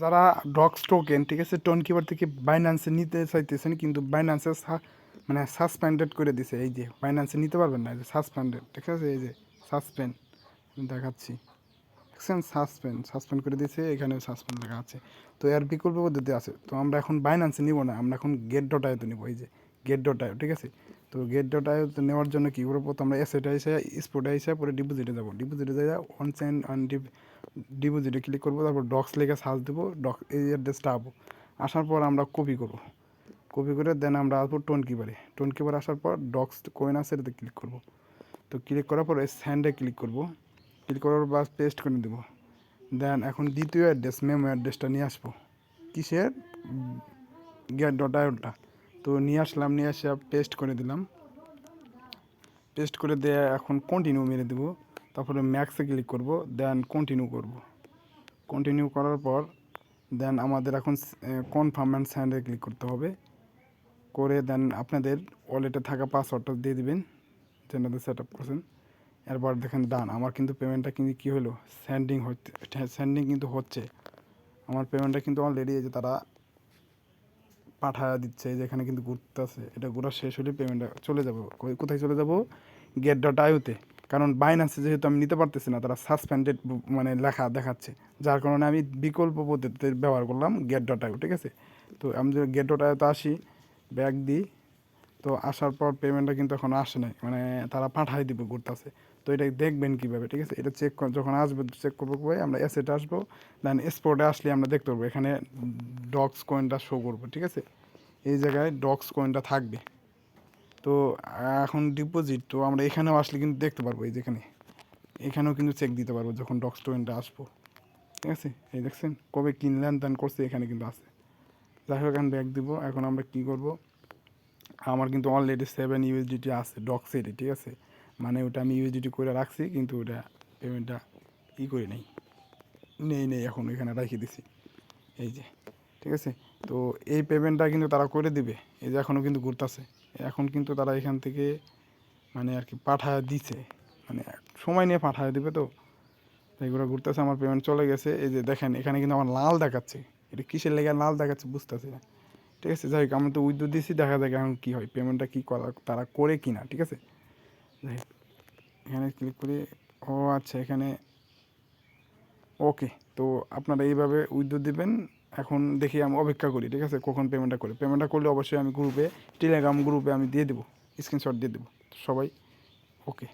যারা docs token ঠিক আছে টোন কিপার থেকে বাইন্যান্সে নিতে চাইতেছেন, কিন্তু বাইন্যান্সে মানে সাসপেন্ডেড করে দিছে, এই যে বাইন্যান্সে নিতে পারবেন না, এই যে সাসপেন্ডেড ঠিক আছে, এই যে সাসপেন্ড দেখাচ্ছি, দেখছেন সাসপেন্ড সাসপেন্ড করে দিয়েছে এখানে সাসপেন্ড লেখা আছে, তো এর বিকল্প পদ্ধতি আছে, তো আমরা এখন বাইন্যান্সে নিব না, আমরা এখন গেট ডট আইতে নিব, এই যে গেট ডট আই ঠিক আছে, তো গেট ডট আই নেওয়ার জন্য কী করব তো আমরা এসেটা এসে স্পোর্টে এসে পরে ডিপোজিটে যাব ডিপোজিটে যাই অন সেন্ড অন ডিপোজিটে ক্লিক করব, তারপর ডক্স লেগে সার্চ দেবো ডক এই অ্যাড্রেসটা আবো। আসার পর আমরা কপি করব। কপি করে দেন আমরা আসব টোন কিপারে টোন কিপার আসার পর ডক্স কয়েন আছে এটাতে ক্লিক করব। তো ক্লিক করার পর স্যান্ডে ক্লিক করব। ক্লিক করার পর পেস্ট করে দেবো দেন এখন দ্বিতীয় অ্যাড্রেস মেমো অ্যাড্রেসটা নিয়ে আসব। কিসের? গেট ডট আয়োটা তো নিয়ে আসলাম, নিয়ে এসে পেস্ট করে দিলাম। পেস্ট করে দিয়ে এখন কন্টিনিউ মেরে দেবো। তারপরে ম্যাক্সে ক্লিক করব দেন কন্টিনিউ করব। কন্টিনিউ করার পর দেন আমাদের এখন কনফার্ম অ্যান্ড স্যান্ডে ক্লিক করতে হবে। করে দেন আপনাদের ওয়ালেটে থাকা পাসওয়ার্ডটা দিয়ে দিবেন যেটাতে সেট আপ করছেন। এরপর দেখেন ডান আমার কিন্তু পেমেন্টটা কিন্তু কী হলো? স্যান্ডিং হচ্ছে স্যান্ডিং কিন্তু হচ্ছে। আমার পেমেন্টটা কিন্তু অলরেডি এই যে তারা পাঠায় দিচ্ছে, এই যে এখানে কিন্তু ঘুরতে আছে এটা ঘোরা শেষ হলে পেমেন্টটা চলে যাব। কোথায় চলে যাব? গেট ডট আইওতে কারণ বাইনান্সে যেহেতু আমি নিতে পারতেছি না, তারা সাসপেন্ডেড মানে লেখা দেখাচ্ছে। যার কারণে আমি বিকল্প পদ্ধতিতে ব্যবহার করলাম গেট ডট ঠিক আছে? তো আমি যদি গেট ডট আইওতে আসি ব্যাগ দিই, তো আসার পর পেমেন্টটা কিন্তু এখন আসে নাই। মানে তারা পাঠাই দিবে ঘুরতেছে। তো এটা দেখবেন কীভাবে, ঠিক আছে? এটা চেক যখন আসবে চেক করব কবে আমরা এসেটে আসব দেন স্পোর্টে আসলে আমরা দেখতে পারব। এখানে ডগস কয়েনটা শো করব, ঠিক আছে? এই জায়গায় ডগস কয়েনটা থাকবে। তো এখন ডিপোজিট তো আমরা এখানেও আসলে কিন্তু দেখতে পারব, এই যেখানে এখানেও কিন্তু চেক দিতে পারব যখন ডগস কয়েনটা আসব। ঠিক আছে? এই দেখছেন? কবে কিনলেন দেন করছে, এখানে কিন্তু আছে। যাই হোক, এখন ব্যাগ দিব। এখন আমরা কী করব? আমার কিন্তু অলরেডি সেভেন ইউএসডিটি আছে ডক্সেরই ঠিক আছে? মানে ওটা আমি ইউএসডিটি করে রাখছি, কিন্তু ওটা পেমেন্টটা ই করে নেই। নেই নেই, এখন এখানে রেখে দিছি। এই যে, ঠিক আছে? তো এই পেমেন্টটা কিন্তু তারা করে দিবে। এই যে এখনও কিন্তু ঘুরতেছে। এখন কিন্তু তারা এখান থেকে মানে আর কি পাঠায় দিছে। মানে সময় নিয়ে পাঠায় দিবে তো। এইগুলো ঘুরতেছে, আমার পেমেন্ট চলে গেছে। এই যে দেখেন, এখানে কিন্তু আমার লাল দেখাচ্ছে। এটা কিসের লেগে লাল দেখাচ্ছে বুঝতেছি না। ঠিক আছে, যাই হোক, আমি তো উইথ দিছি, দেখা যাক এখন কী হয়। পেমেন্টটা কী করা, তারা করে কি না ঠিক আছে? যাই এখানে ক্লিক করি। ও আচ্ছা এখানে ওকে তো আপনারা এইভাবে উইথড্র দিবেন। এখন দেখি আমি অপেক্ষা করি, ঠিক আছে? কখন পেমেন্টটা করি। পেমেন্টটা করলে অবশ্যই আমি গ্রুপে টেলিগ্রাম গ্রুপে আমি দিয়ে দেবো স্ক্রিনশট দিয়ে দেবো। সবাই ওকে